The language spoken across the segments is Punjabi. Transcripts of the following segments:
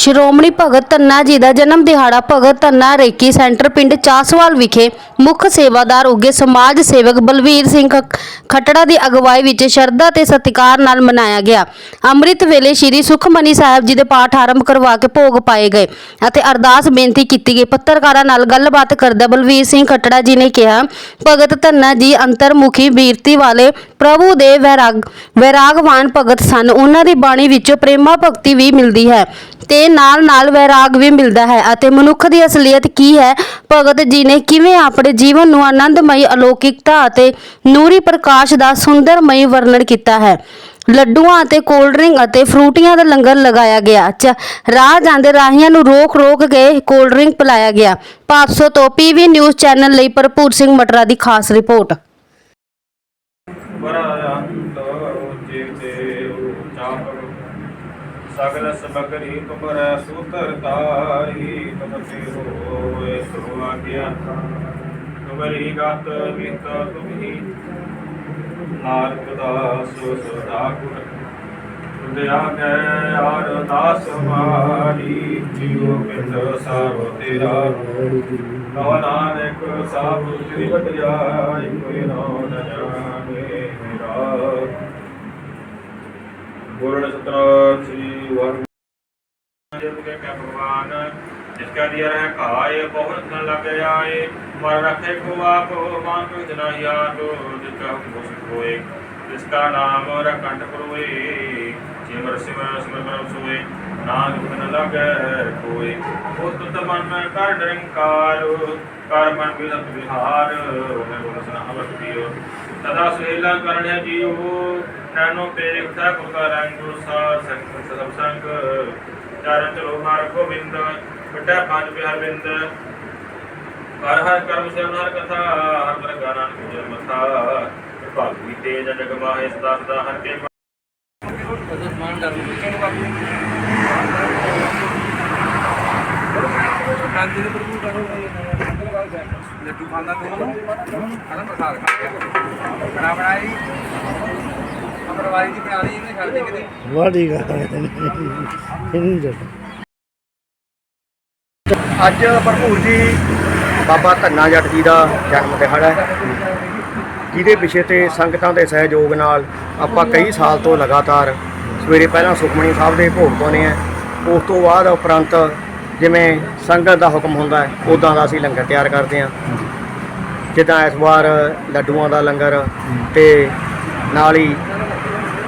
ਸ਼੍ਰੋਮਣੀ ਭਗਤ ਧੰਨਾ ਜੀ ਦਾ ਜਨਮ ਦਿਹਾੜਾ ਭਗਤ ਧੰਨਾ ਰੇਕੀ ਸੈਂਟਰ ਪਿੰਡ ਚਾਸਵਾਲ ਵਿਖੇ ਮੁੱਖ ਸੇਵਾਦਾਰ ਉਗੇ ਸਮਾਜ ਸੇਵਕ ਬਲਵੀਰ ਸਿੰਘ ਖ- ਦੀ ਅਗਵਾਈ ਵਿੱਚ ਸ਼ਰਧਾ ਤੇ ਸਤਿਕਾਰ ਨਾਲ ਮਨਾਇਆ ਗਿਆ। ਅੰਮ੍ਰਿਤ ਵੇਲੇ ਸ੍ਰੀ ਸੁਖਮਨੀ ਸਾਹਿਬ ਜੀ ਦੇ ਪਾਠ ਆਰੰਭ ਕਰਵਾ ਕੇ ਭੋਗ ਪਾਏ ਗਏ ਅਤੇ ਅਰਦਾਸ ਬੇਨਤੀ ਕੀਤੀ ਗਈ। ਪੱਤਰਕਾਰਾਂ ਨਾਲ ਗੱਲਬਾਤ ਕਰਦਾ ਬਲਵੀਰ ਸਿੰਘ ਖੱਟੜਾ ਜੀ ਨੇ ਕਿਹਾ, ਭਗਤ ਧੰਨਾ ਜੀ ਅੰਤਰਮੁਖੀ ਬੀਰਤੀ ਵਾਲੇ ਪ੍ਰਭੂ ਦੇ ਵੈਰਾਗ, ਵੈਰਾਗਵਾਨ ਭਗਤ ਸਨ। ਉਹਨਾਂ ਦੀ ਬਾਣੀ ਵਿੱਚੋਂ ਪ੍ਰੇਮਾ ਭਗਤੀ ਵੀ ਮਿਲਦੀ ਹੈ। ਤੇ ਨਾਲ ਨਾਲ ਵੈਰਾਗ ਵੀ ਮਿਲਦਾ ਹੈ ਅਤੇ ਮਨੁੱਖ ਦੀ ਅਸਲੀਅਤ ਕੀ ਹੈ? ਭਗਤ ਜੀ ਨੇ ਕਿਵੇਂ ਆਪਣੇ ਜੀਵਨ ਨੂੰ ਆਨੰਦਮਈ, ਅਲੌਕਿਕਤਾ ਅਤੇ ਨੂਰੀ ਪ੍ਰਕਾਸ਼ ਦਾ ਸੁੰਦਰਮਈ ਵਰਣਨ ਕੀਤਾ ਹੈ? ਲੱਡੂਆਂ ਅਤੇ ਕੋਲਡ ਡਰਿੰਕ ਅਤੇ ਫਰੂਟੀਆਂ ਦਾ ਲੰਗਰ ਲਗਾਇਆ ਗਿਆ। ਚ ਰਾਹ ਜਾਂਦੇ ਰਾਹੀਆਂ ਨੂੰ ਰੋਕ ਰੋਕ ਕੇ ਕੋਲਡ ਡਰਿੰਕ ਪਿਲਾਇਆ ਗਿਆ। 500 ਤੋਂ ਪੀਵੀ ਨਿਊਜ਼ ਚੈਨਲ ਲਈ ਭਰਪੂਰ ਸਿੰਘ ਮਟਰਾ ਦੀ ਖਾਸ ਰਿਪੋਰਟ। ਸਗਲ ਸਮਗਰੀ ਤੁਮਰ ਸੂਤਰ ਤਾਰੀ ਤੁਮਤੇ ਹੋਏ ਸੋ ਆਗਿਆ ਤੁਮਰੀ ਗਤ ਵਿਤ ਤੁਮਹੀ ਨਾਰਕ ਦਾਸ ਸਦਾ ਗੁਰ ਤੁਦਿਆ ਗਏ ਅਰਦਾਸ ਮਾਰੀ ਜੀਉ ਪਿੰਡ ਸਾਰੋ ਤੇਰਾ। ਨਵ ਨਾਨਕ ਸਾਬ ਤੇਰੀ ਵਟਿਆਈ ਕੋਈ ਨਾ ਜਾਣੇ ਮੇਰਾ। ਗੁਰਨ ਸਤਨਾਮ ਸ੍ਰੀ ਵਾਹਿਗੁਰੂ ਜਪ ਕੇ ਕੈ ਭਗਵਾਨ ਜਿਸਕਾ ਦਿਆ ਰਹਿ ਘਾਏ ਬਹੁਤ ਨ ਲਗ ਜਾਏ ਮਰ ਰਖੇ ਕੋ ਆਪ ਮਾਨ ਕੋ ਜਨਾ ਯਾਦੋ ਜਿਸਕਾ ਮੁਸ ਹੋਏ ਜਿਸਕਾ ਨਾਮ ਰਕੰਠ ਕਰੋਏ ਸਿਮਰ ਸਿਮਰ ਸਿਮਰ ਕਰਮ ਸੋਏ ਨਾਨਕ ਨ ਲਗੈ ਕੋਏ ਉਸ ਤੁਤ ਮਨ ਮੈਂ ਕਰ ਨਿਰੰਕਾਰ ਕਰ ਮਨ ਬਿਰਤ ਵਿਹਾਰ ਉਹਨੇ ਗੁਣ ਸਨਾਮ ਰਖਿਓ ਸਦਾ ਸੁਹੇਲਾ ਕਰਣਿਆ ਜੀਉ ਨਾਨੋ ਤੇਰੇ ਉਠਾ ਕੁਲ ਕਾ ਰੰਗ ਸਾ ਸੰਗ ਸਭ ਸੰਗ ਚਰਨ ਚਲੋ ਹਰ ਗੋਬਿੰਦ ਬਟਾ ਪੰਜ ਬਿਹਾਰ ਬਿੰਦ ਹਰ ਹਰ ਕਰਮ ਸਿਵਨ ਹਰ ਕਥਾ ਹਰ ਮਰ ਗਾਨਾਂ ਜਨ ਮਥਾ ਭਾਗਵੀ ਤੇਜ ਜਗ ਮਾਹੇ ਸਦਾ ਸਦਾ ਹਰ ਕੇ ਕਾਂਦੀ ਦੇ ਪ੍ਰਭੂ ਕਰੋ ਲੱਡੂ ਖਾਂਦਾ ਤੇ ਖਾਣਾ ਪ੍ਰਸਾਦ ਖਾ ਗਿਆ ਬਣਾ ਬਣਾਈ ਅਪਰਵਾਰੀ ਦੀ ਬਣਾ ਲਈ ਇਹਨੇ ਛੱਡ ਦੇ ਕਿਤੇ। ਵਾੜੀ ਗਾ ਇਹਨੂੰ ਜੱਟ ਅੱਜ ਭਰਪੂਰ ਜੀ ਬਾਬਾ ਧੰਨਾ ਜੱਟ ਜੀ ਦਾ ਜਨਮ ਦਿਹਾੜਾ ਹੈ। ਜਿਹਦੇ ਵਿਸ਼ੇ ਤੇ ਸੰਗਤਾਂ ਦੇ ਸਹਿਯੋਗ ਨਾਲ ਆਪਾਂ ਕਈ ਸਾਲ ਤੋਂ ਲਗਾਤਾਰ ਸਵੇਰੇ ਪਹਿਲਾਂ ਸੁਖਮਣੀ ਸਾਹਿਬ ਦੇ ਭੋਗ ਪਾਉਂਦੇ ਆ ਉਸ ਤੋਂ ਬਾਅਦ ਉਪਰੰਤ ਜਿਵੇਂ ਸੰਗਤ ਦਾ ਹੁਕਮ ਹੁੰਦਾ ਹੈ ਉਦਾਂ ਦਾ ਅਸੀਂ ਲੰਗਰ ਤਿਆਰ ਕਰਦੇ ਹਾਂ। ਜਿੱਦਾਂ ਇਸ ਵਾਰ ਲੱਡੂਆਂ ਦਾ ਲੰਗਰ ਤੇ ਨਾਲ ਹੀ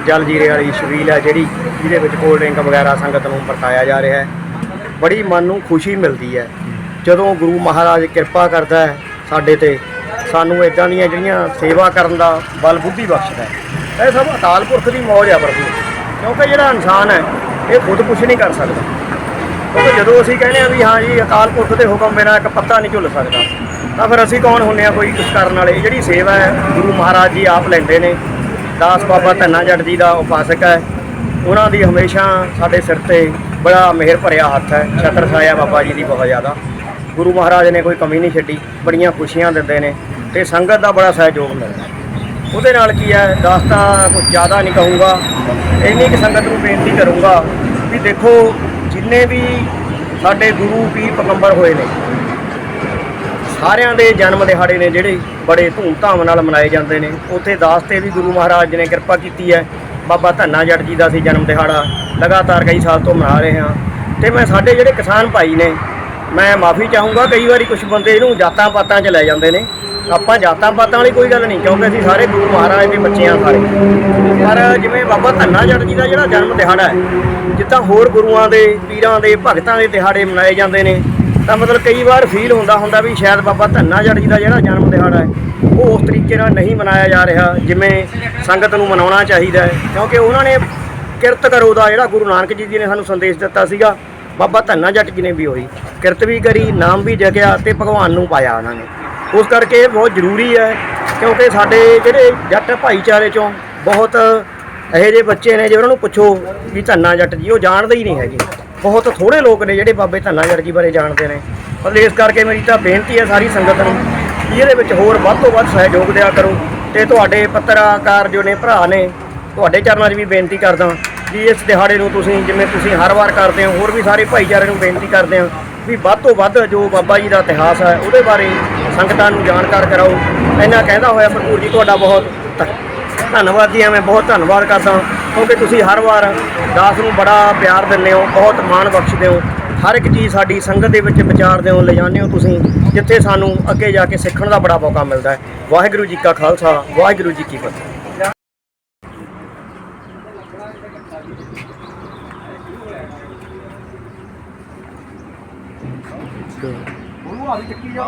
ਜਲ ਜੀਰੇ ਵਾਲੀ ਛਬੀਲ ਹੈ ਜਿਹੜੀ ਜਿਹਦੇ ਵਿੱਚ ਕੋਲਡ ਡਰਿੰਕ ਵਗੈਰਾ ਸੰਗਤ ਨੂੰ ਵਰਤਾਇਆ ਜਾ ਰਿਹਾ ਹੈ। ਬੜੀ ਮਨ ਨੂੰ ਖੁਸ਼ੀ ਮਿਲਦੀ ਹੈ। ਜਦੋਂ ਗੁਰੂ ਮਹਾਰਾਜ ਕਿਰਪਾ ਕਰਦਾ ਹੈ ਸਾਡੇ ਤੇ, ਸਾਨੂੰ ਇਦਾਂ ਦੀਆਂ ਜਿਹੜੀਆਂ ਸੇਵਾ ਕਰਨ ਦਾ ਬਲ ਬੁੱਧੀ ਬਖਸ਼ਦਾ ਹੈ। ਇਹ ਸਭ ਅਕਾਲ ਪੁਰਖ ਦੀ ਮੌਜ ਹੈ ਪ੍ਰਭੂ। ਕਿਉਂਕਿ ਜਿਹੜਾ ਇਨਸਾਨ ਹੈ, ਇਹ ਖੁਦ ਕੁਝ ਨਹੀਂ ਕਰ ਸਕਦਾ। ਕਿਉਂਕਿ ਜਦੋਂ ਅਸੀਂ ਕਹਿੰਦੇ ਆ ਵੀ ਹਾਂ ਜੀ, ਅਕਾਲ ਪੁਰਖ ਦੇ ਹੁਕਮ ਬਿਨਾਂ ਇੱਕ ਪੱਤਾ ਨਹੀਂ ਝੁੱਲ ਸਕਦਾ, ਤਾਂ ਫਿਰ ਅਸੀਂ ਕੌਣ ਹੁੰਨੇ ਆ ਕੋਈ ਕੁਝ ਕਰਨ ਵਾਲੇ? ਜਿਹੜੀ ਸੇਵਾ ਹੈ, ਗੁਰੂ ਮਹਾਰਾਜ ਜੀ ਆਪ ਲੈਂਦੇ ਨੇ। ਦਾਸ ਬਾਬਾ ਧੰਨਾ ਜੱਟ ਜੀ ਦਾ ਉਪਾਸਕ ਹੈ। ਉਹਨਾਂ ਦੀ ਹਮੇਸ਼ਾ ਸਾਡੇ ਸਿਰ ਤੇ ਬੜਾ ਮਿਹਰ ਭਰਿਆ ਹੱਥ ਹੈ। ਛਤਰ ਛਾਇਆ ਬਾਬਾ ਜੀ ਦੀ ਬਹੁਤ ਜ਼ਿਆਦਾ। ਗੁਰੂ ਮਹਾਰਾਜ ਨੇ ਕੋਈ ਕਮੀ ਨਹੀਂ ਛੱਡੀ, ਬੜੀਆਂ ਖੁਸ਼ੀਆਂ ਦਿੰਦੇ ਨੇ ਤੇ ਸੰਗਤ ਦਾ ਬੜਾ ਸਹਿਯੋਗ ਮਿਲਦਾ ਉਹਦੇ ਨਾਲ ਕੀ ਹੈ, ਦੱਸ ਤਾਂ ਕੁਝ ਜ਼ਿਆਦਾ ਨਹੀਂ ਕਹੂੰਗਾ, ਇੰਨੀ ਕਿ ਸੰਗਤ ਨੂੰ ਬੇਨਤੀ ਕਰੂੰਗਾ ਵੀ ਦੇਖੋ, ਜਿੰਨੇ ਵੀ ਸਾਡੇ ਗੁਰੂ ਪੀਰ ਪੈਗੰਬਰ ਹੋਏ ਨੇ ਸਾਰਿਆਂ ਦੇ ਜਨਮ ਦਿਹਾੜੇ ਨੇ ਜਿਹੜੇ ਬੜੇ ਧੂਮਧਾਮ ਨਾਲ ਮਨਾਏ ਜਾਂਦੇ ਨੇ। ਉੱਥੇ ਦਾਸ ਤੇ ਵੀ ਗੁਰੂ ਮਹਾਰਾਜ ਜੀ ਨੇ ਕਿਰਪਾ ਕੀਤੀ ਹੈ। ਬਾਬਾ ਧੰਨਾ ਜੱਟ ਜੀ ਦਾ ਅਸੀਂ ਜਨਮ ਦਿਹਾੜਾ ਲਗਾਤਾਰ ਕਈ ਸਾਲ ਤੋਂ ਮਨਾ ਰਹੇ ਹਾਂ। ਤੇ ਮੈਂ ਸਾਡੇ ਜਿਹੜੇ ਕਿਸਾਨ ਭਾਈ ਨੇ, ਮੈਂ ਮਾਫੀ ਚਾਹੂੰਗਾ, ਕਈ ਵਾਰੀ ਕੁਝ ਬੰਦੇ ਇਹਨੂੰ ਜਾਤਾਂ ਪਾਤਾਂ 'ਚ ਲੈ ਜਾਂਦੇ ਨੇ। ਆਪਾਂ ਜਾਤਾਂ ਪਾਤਾਂ ਵਾਲੀ ਕੋਈ ਗੱਲ ਨਹੀਂ, ਕਿਉਂਕਿ ਅਸੀਂ ਸਾਰੇ ਗੁਰੂ ਮਹਾਰਾਜ ਦੇ ਬੱਚੇ ਹਾਂ ਸਾਰੇ। ਪਰ ਜਿਵੇਂ ਬਾਬਾ ਧੰਨਾ ਜੱਟ ਜੀ ਦਾ ਜਿਹੜਾ ਜਨਮ ਦਿਹਾੜਾ ਹੈ, ਜਿੱਦਾਂ ਹੋਰ ਗੁਰੂਆਂ ਦੇ, ਪੀਰਾਂ ਦੇ, ਭਗਤਾਂ ਦੇ ਦਿਹਾੜੇ ਮਨਾਏ ਜਾਂਦੇ ਨੇ ਤਾਂ ਮਤਲਬ ਕਈ ਵਾਰ ਫੀਲ ਹੁੰਦਾ ਹੁੰਦਾ ਵੀ ਸ਼ਾਇਦ ਬਾਬਾ ਧੰਨਾ ਜੱਟ ਜੀ ਦਾ ਜਿਹੜਾ ਜਨਮ ਦਿਹਾੜਾ ਹੈ, ਉਹ ਉਸ ਤਰੀਕੇ ਨਾਲ ਨਹੀਂ ਮਨਾਇਆ ਜਾ ਰਿਹਾ, ਜਿਵੇਂ ਸੰਗਤ ਨੂੰ ਮਨਾਉਣਾ ਚਾਹੀਦਾ ਹੈ। ਕਿਉਂਕਿ ਉਹਨਾਂ ਨੇ ਕਿਰਤ ਕਰੋ ਦਾ ਜਿਹੜਾ ਗੁਰੂ ਨਾਨਕ ਜੀ ਜੀ ਨੇ ਸਾਨੂੰ ਸੰਦੇਸ਼ ਦਿੱਤਾ ਸੀਗਾ, ਬਾਬਾ ਧੰਨਾ ਜੱਟ ਜੀ ਨੇ ਵੀ ਉਹੀ ਕਿਰਤ ਵੀ ਕਰੀ, ਨਾਮ ਵੀ ਜਗਿਆ ਤੇ ਭਗਵਾਨ ਨੂੰ ਪਾਇਆ ਉਹਨਾਂ ਨੇ। ਉਸ ਕਰਕੇ ਇਹ ਬਹੁਤ ਜ਼ਰੂਰੀ ਹੈ, ਕਿਉਂਕਿ ਸਾਡੇ ਜਿਹੜੇ ਜੱਟ ਭਾਈਚਾਰੇ ਚੋਂ ਬਹੁਤ ਇਹੋ ਜਿਹੇ ਬੱਚੇ ਨੇ, ਜੇ ਉਹਨਾਂ ਨੂੰ ਪੁੱਛੋ ਵੀ ਧੰਨਾ ਜੱਟ ਜੀ, ਉਹ ਜਾਣਦੇ ਹੀ ਨਹੀਂ ਹੈਗੇ। ਬਹੁਤ ਥੋੜੇ ਲੋਕ ਨੇ ਜਿਹੜੇ ਬਾਬੇ ਧੰਨਾ ਜੱਟ ਜੀ ਬਾਰੇ ਜਾਣਦੇ ਨੇ। ਮਤਲਬ ਇਸ ਕਰਕੇ ਮੇਰੀ ਤਾਂ ਬੇਨਤੀ ਹੈ ਸਾਰੀ ਸੰਗਤ ਨੂੰ ਕਿ ਇਹਦੇ ਵਿੱਚ ਹੋਰ ਵੱਧ ਤੋਂ ਵੱਧ ਸਹਿਯੋਗ ਦਿਆ ਕਰੋ ਤੇ ਤੁਹਾਡੇ ਪੱਤਰਕਾਰ ਜੋ ਨੇ, ਭਰਾ ਨੇ, ਤੁਹਾਡੇ ਚਰਨਾਂ 'ਚ ਵੀ ਬੇਨਤੀ ਕਰਦਾ ਵੀ ਇਸ ਦਿਹਾੜੇ ਨੂੰ ਤੁਸੀਂ ਜਿਵੇਂ ਤੁਸੀਂ ਹਰ ਵਾਰ ਕਰਦੇ ਹੋ, ਹੋਰ ਵੀ ਸਾਰੇ ਭਾਈਚਾਰੇ ਨੂੰ ਬੇਨਤੀ ਕਰਦੇ ਹਾਂ ਵੀ ਵੱਧ ਤੋਂ ਵੱਧ ਜੋ ਬਾਬਾ ਜੀ ਦਾ ਇਤਿਹਾਸ ਹੈ ਉਹਦੇ ਬਾਰੇ ਸੰਗਤਾਂ ਨੂੰ ਜਾਣਕਾਰ ਕਰਾਓ। ਇੰਨਾ ਕਹਿੰਦਾ ਹੋਇਆ ਭਰਪੂਰ ਜੀ ਤੁਹਾਡਾ ਬਹੁਤ ਧ- ਧੰਨਵਾਦੀ ਹਾਂ ਮੈਂ ਬਹੁਤ ਧੰਨਵਾਦ ਕਰਦਾ ਕਿਉਂਕਿ ਤੁਸੀਂ ਹਰ ਵਾਰ ਦਾਸ ਨੂੰ ਬੜਾ ਪਿਆਰ ਦਿੰਦੇ ਹੋ, ਬਹੁਤ ਮਾਣ ਬਖਸ਼ਦੇ ਹੋ, ਹਰ ਇੱਕ ਚੀਜ਼ ਸਾਡੀ ਸੰਗਤ ਦੇ ਵਿੱਚ ਵਿਚਾਰਦੇ ਹੋ ਲਿਜਾਉਂਦੇ ਹੋ ਤੁਸੀਂ, ਜਿੱਥੇ ਸਾਨੂੰ ਅੱਗੇ ਜਾ ਕੇ ਸਿੱਖਣ ਦਾ ਬੜਾ ਮੌਕਾ ਮਿਲਦਾ ਹੈ। ਵਾਹਿਗੁਰੂ ਜੀ ਕਾ ਖਾਲਸਾ, ਵਾਹਿਗੁਰੂ ਜੀ ਕੀ ਫਤਿਹ। ਉਹਨੂੰ ਆਦੀ ਚੱਕੀ ਜਾ